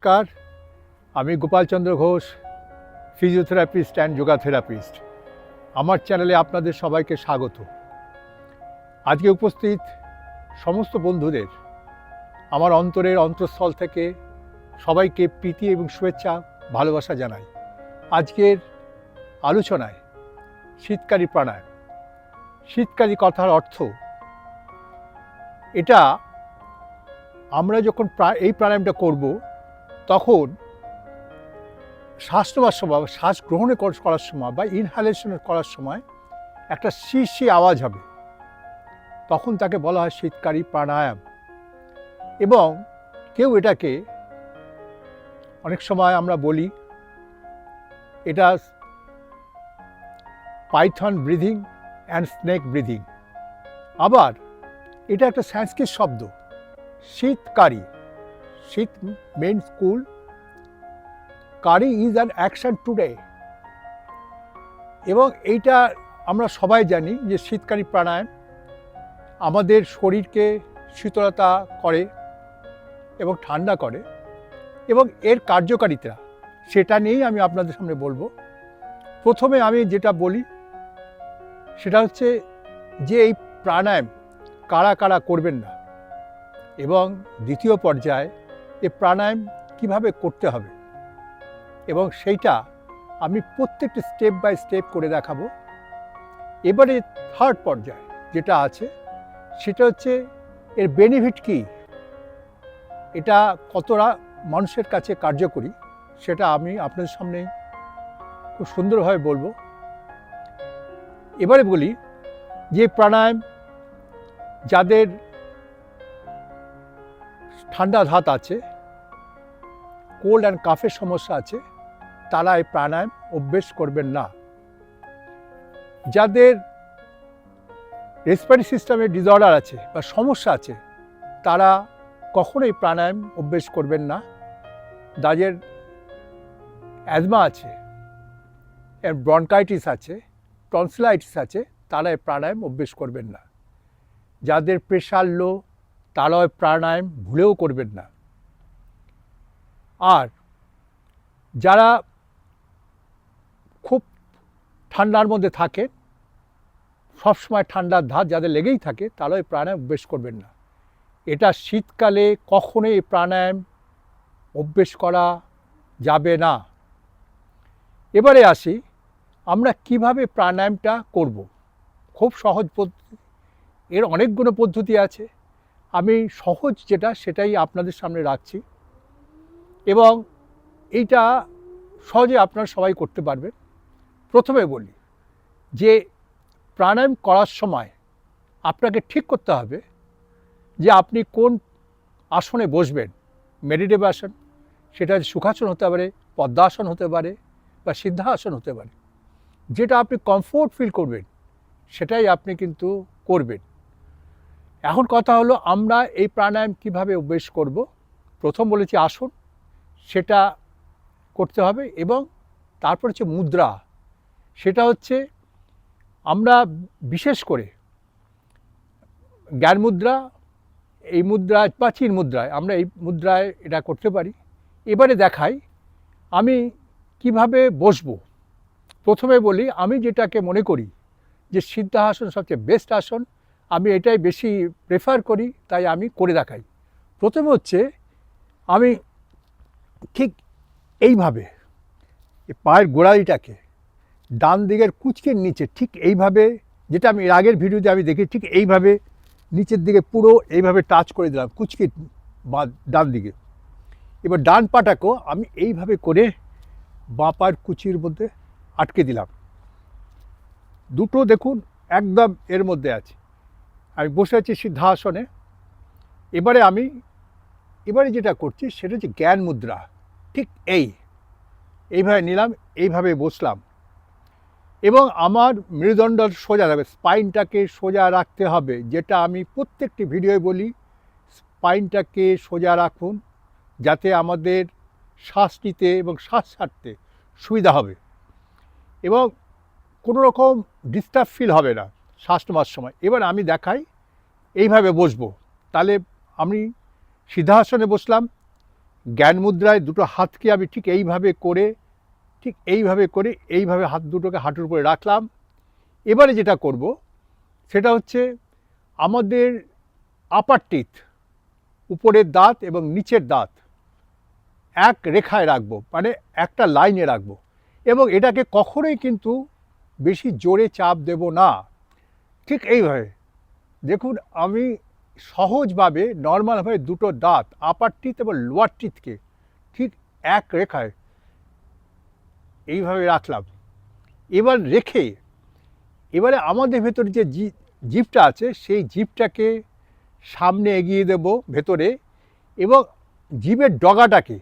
নমস্কার, আমি Gopalchandra Ghosh physiotherapist and yoga therapist আমার চ্যানেলে আপনাদের সবাইকে স্বাগত। আজকে উপস্থিত সমস্ত বন্ধুদের, আমার অন্তরের অন্তঃস্থল থেকে সবাইকে প্রীতি এবং শুভেচ্ছা, ভালোবাসা জানাই। আজকের আলোচনায় শীতকালী প্রাণায়াম। শীতকালী কথার অর্থ, এটা আমরা যখন এই প্রাণায়ামটা করব তখন শ্বাস নেওয়ার সময় বা শ্বাস গ্রহণে করার সময় বা ইনহালেশন করার সময় একটা শি শি আওয়াজ হবে। তখন তাকে বলা হয় শীতকারী প্রাণায়াম। এবং কেউ এটাকে অনেক সময় আমরা বলি এটা python breathing and snake breathing. আবার এটা একটা সংস্কৃত শব্দ, শীতকারী। শীত means cool curry is an action today এবং এইটা আমরা সবাই জানি যে শীতকালী প্রাণায়াম আমাদের শরীরকে শীতলতা করে এবং ঠান্ডা করে এবং এর কার্যকারিতা সেটা নিয়েই আমি আপনাদের সামনে বলব প্রথমে আমি যেটা বলি সেটা হচ্ছে যে এই প্রাণায়াম কারা কারা করবেন না এবং দ্বিতীয় পর্যায়ে এ প্রাণায়াম কীভাবে করতে হবে। এবং সেইটা আমি প্রত্যেকটি স্টেপ বাই স্টেপ করে দেখাবো। এবারে থার্ড পর্যায়ে যেটা আছে, সেটা হচ্ছে এর বেনিফিট কি? এটা কতটা মানুষের কাছে কার্যকরী, সেটা আমি আপনাদের সামনে খুব সুন্দরভাবে বলব। এবারে বলি যে প্রাণায়াম যাদের ঠান্ডা ধাত আছে, কোল্ড অ্যান্ড কাফের সমস্যা আছে তারা এই প্রাণায়াম অভ্যেস করবেন না। যাদের রেসপিরেটরি সিস্টেমের ডিসঅর্ডার আছে বা সমস্যা আছে, তারা কখনোই প্রাণায়াম অভ্যেস করবেন না। যাদের অ্যাজমা আছে, এর ব্রনকাইটিস আছে টনসিলাইটিস আছে তারা এই প্রাণায়াম অভ্যেস করবেন না। যাদের প্রেশার লো এই প্রাণায়াম ভুলেও করবেন না। আর যারা খুব ঠান্ডার মধ্যে থাকে, সবসময় ঠান্ডার ধাত যাদের লেগেই থাকে এই প্রাণায়াম অভ্যেস করবেন না। এটা শীতকালে কখনোই এই প্রাণায়াম অভ্যেস করা যাবে না। এবারে আসি, আমরা কীভাবে প্রাণায়ামটা করব? খুব সহজ পদ্ধতি, এর অনেকগুলো পদ্ধতি আছে। আমি সহজ যেটা সেটাই আপনাদের সামনে রাখছি। এবং এইটা সহজে আপনারা সবাই করতে পারবেন। প্রথমে বলি যে প্রাণায়াম করার সময় আপনাকে ঠিক করতে হবে যে আপনি কোন আসনে বসবেন। মেডিটেভ আসন সেটা সুখাসন হতে পারে, পদ্মাসন হতে পারে বা সিদ্ধাসন হতে পারে। যেটা আপনি কমফোর্ট ফিল করবেন, সেটাই আপনি কিন্তু করবেন। এখন কথা হলো আমরা এই প্রাণায়াম কীভাবে অভ্যেস করব? প্রথম বলেছি আসন, সেটা করতে হবে এবং তারপর হচ্ছে মুদ্রা। সেটা হচ্ছে আমরা বিশেষ করে জ্ঞান মুদ্রা, এই মুদ্রা বা মুদ্রায়, আমরা এই মুদ্রায় এটা করতে পারি। এবারে দেখাই আমি কীভাবে বসবো। প্রথমে বলি, আমি যেটাকে মনে করি যে সিদ্ধাসন সবচেয়ে বেস্ট আসন আমি এটাই বেশি প্রেফার করি, তাই আমি করে দেখাই। প্রথমে হচ্ছে, আমি ঠিক এইভাবে পায়ের গোড়ালিটাকে ডান দিকের কুচকের নিচে ঠিক এইভাবে, যেটা আমি এর আগের ভিডিওতে আমি দেখি ঠিক এইভাবে নিচের দিকে পুরো এইভাবে টাচ করে দিলাম, কুচকে বা ডান দিকে। এবার ডান পাটাকেও আমি এইভাবে করে বাঁ পায়ের কুচির মধ্যে আটকে দিলাম। দুটো দেখুন, একদম এর মধ্যে আছে। আমি বসে আছি সিদ্ধাসনে। এবারে আমি, এবারে যেটা করছি সেটা হচ্ছে জ্ঞান মুদ্রা। ঠিক এই, এইভাবে নিলাম, এইভাবে বসলাম। এবং আমার মেরুদণ্ড সোজা রাখবে স্পাইনটাকে সোজা রাখতে হবে, যেটা আমি প্রত্যেকটি ভিডিওয়ে বলি, স্পাইনটাকে সোজা রাখুন, যাতে আমাদের শ্বাস নিতে এবং শ্বাস ছাড়তে সুবিধা হবে। এবং কোনো রকম ডিস্টার্ব ফিল হবে না। শ্বাস নেওয়ার সময়। এবার আমি দেখাই, এইভাবে বসবো। তাহলে আমি সিদ্ধাসনে বসলাম, জ্ঞান মুদ্রায় দুটো হাতকে আমি ঠিক এইভাবে করে, ঠিক এইভাবে করে, এইভাবে হাত দুটোকে হাঁটুর উপরে রাখলাম। এবারে যেটা করব, সেটা হচ্ছে আমাদের আপার টিথ উপরের দাঁত এবং নিচের দাঁত এক রেখায় রাখব মানে একটা লাইনে রাখব। এবং এটাকে কখনোই কিন্তু বেশি জোরে চাপ দেব না। ঠিক এইভাবে। দেখুন, আমি সহজভাবে নর্মালভাবে দুটো দাঁত আপার টিথ এবং লোয়ার টিথকে ঠিক এক রেখায় এইভাবে রাখলাম। এবার রেখে, এবারে আমাদের ভেতরে যে জিপটা আছে, সেই জিপটাকে সামনে এগিয়ে দেব ভেতরে এবং জিভের ডগাটাকে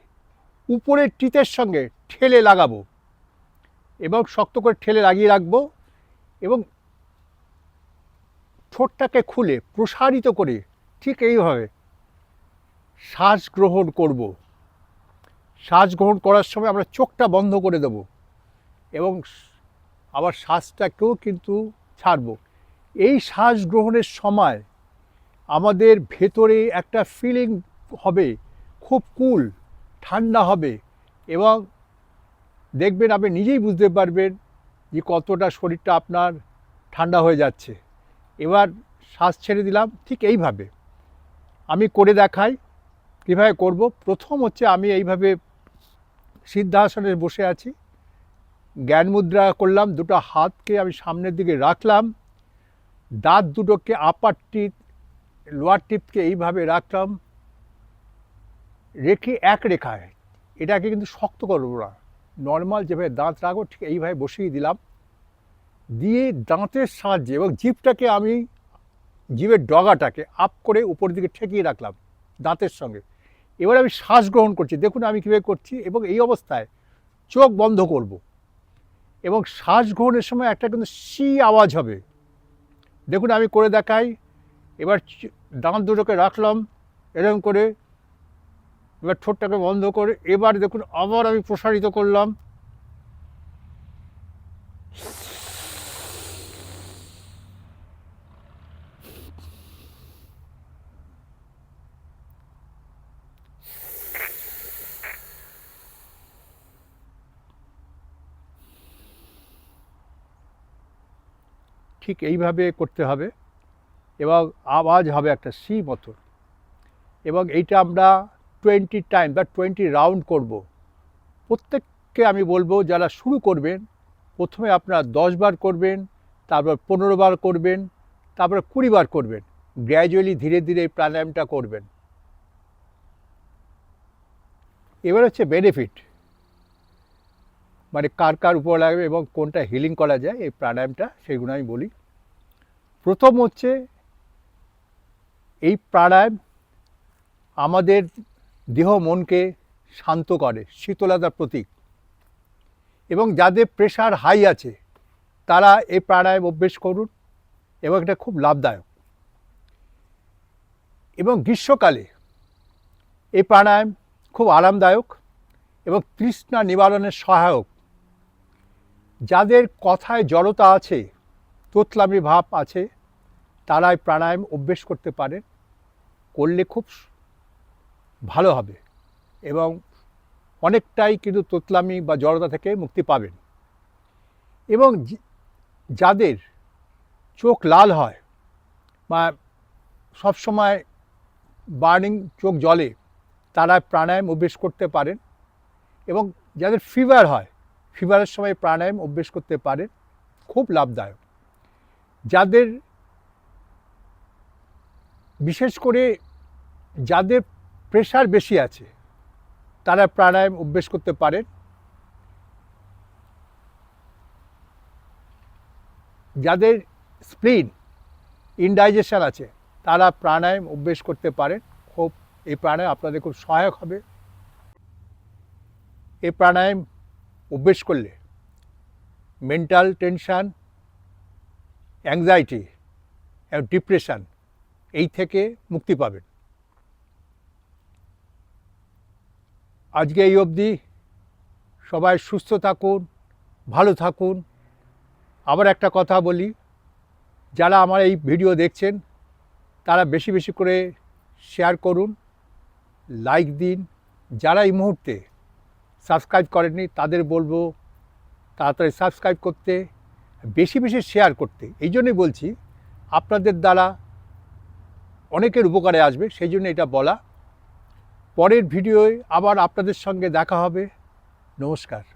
উপরের টিতের সঙ্গে ঠেলে লাগাবো এবং শক্ত করে ঠেলে লাগিয়ে রাখব এবং ঠোঁটটাকে খুলে প্রসারিত করে ঠিক এইভাবে শ্বাস গ্রহণ করব। শ্বাস গ্রহণ করার সময় আমরা চোখটা বন্ধ করে দেব এবং আবার শ্বাসটাকেও কিন্তু ছাড়ব। এই শ্বাস গ্রহণের সময় আমাদের ভেতরে একটা ফিলিং হবে, খুব কুল ঠান্ডা হবে এবং দেখবেন আপনি নিজেই বুঝতে পারবেন যে কতটা শরীরটা আপনার ঠান্ডা হয়ে যাচ্ছে। এবার শ্বাস ছেড়ে দিলাম ঠিক এইভাবে। আমি করে দেখাই কীভাবে করব। প্রথম হচ্ছে আমি এইভাবে সিদ্ধাসনে বসে আছি। জ্ঞান মুদ্রা করলাম, দুটো হাতকে আমি সামনের দিকে রাখলাম। দাঁত দুটোকে আপার টিপ লোয়ার টিপকে এইভাবে রাখলাম। রেখে এক রেখায়, এটাকে কিন্তু শক্ত করব না। নর্মাল যেভাবে দাঁত রাখব, ঠিক এইভাবে বসিয়ে দিলাম। দিয়ে দাঁতের সাহায্যে এবং জিভটাকে আমি, জিভের ডগাটাকে আপ করে উপর দিকে ঠেকিয়ে রাখলাম দাঁতের সঙ্গে। এবার আমি শ্বাস গ্রহণ করছি। দেখুন আমি কীভাবে করছি এবং এই অবস্থায় চোখ বন্ধ করব। এবং শ্বাস গ্রহণের সময় একটা কিন্তু সি আওয়াজ হবে। দেখুন আমি করে দেখাই। এবার দাঁত দুটোকে রাখলাম এরকম করে। এবার ঠোঁটটাকে বন্ধ করে। এবার দেখুন আবার আমি প্রসারিত করলাম। ঠিক এইভাবে করতে হবে। এবং আওয়াজ হবে একটা সি মতো। এবং এইটা আমরা টোয়েন্টি টাইম বা টোয়েন্টি রাউন্ড করব। প্রত্যেককে আমি বলব, যারা শুরু করবেন, প্রথমে আপনারা দশ বার করবেন, তারপর পনেরো বার করবেন, তারপর কুড়ি বার করবেন। গ্র্যাজুয়ালি ধীরে ধীরে এই প্রাণায়ামটা করবেন। এবার হচ্ছে বেনিফিট মানে কার কার উপর লাগবে এবং কোনটা হিলিং করা যায়, এই প্রাণায়ামটা, সেগুলো আমি বলি। প্রথম হচ্ছে, এই প্রাণায়াম আমাদের দেহ মনকে শান্ত করে, শীতলতার প্রতীক। এবং যাদের প্রেশার হাই আছে, তারা এই প্রাণায়াম অভ্যেস করুন এবং এটা খুব লাভদায়ক। এবং গ্রীষ্মকালে এই প্রাণায়াম খুব আরামদায়ক এবং তৃষ্ণা নিবারণের সহায়ক। যাদের কথায় জড়তা আছে, তোতলামি ভাব আছে, তারাই প্রাণায়াম অভ্যেস করতে পারেন করলে খুব ভালো হবে এবং অনেকটাই কিন্তু তোতলামি বা জড়তা থেকে মুক্তি পাবেন। এবং যাদের চোখ লাল হয় বা সবসময় বার্নিং চোখ জলে তারা প্রাণায়াম অভ্যেস করতে পারেন এবং যাদের ফিভার হয় ফিভারের সময় প্রাণায়াম অভ্যেস করতে পারেন খুব লাভদায়ক। যাদের বিশেষ করে যাদের প্রেশার বেশি আছে, তারা প্রাণায়াম অভ্যেস করতে পারেন যাদের স্প্লিন ইনডাইজেশন আছে, তারা প্রাণায়াম অভ্যেস করতে পারেন খুব, এই প্রাণায়াম আপনাদের খুব সহায়ক হবে। এই প্রাণায়াম অভ্যেস করলে মেন্টাল টেনশান অ্যাংজাইটি এবং ডিপ্রেশন এই থেকে মুক্তি পাবেন। আজকে এই অবধি সবাই সুস্থ থাকুন, ভালো থাকুন। আবার একটা কথা বলি, যারা আমার এই ভিডিও দেখছেন, তারা বেশি বেশি করে শেয়ার করুন লাইক দিন। যারা এই মুহূর্তে সাবস্ক্রাইব করেননি, তাদের বলব তাড়াতাড়ি সাবস্ক্রাইব করতে, বেশি বেশি শেয়ার করতে। এই জন্যই বলছি, আপনাদের দ্বারা অনেকের উপকারে আসবে, সেই জন্য এটা বলা। পরের ভিডিওয় আবার আপনাদের সঙ্গে দেখা হবে। নমস্কার।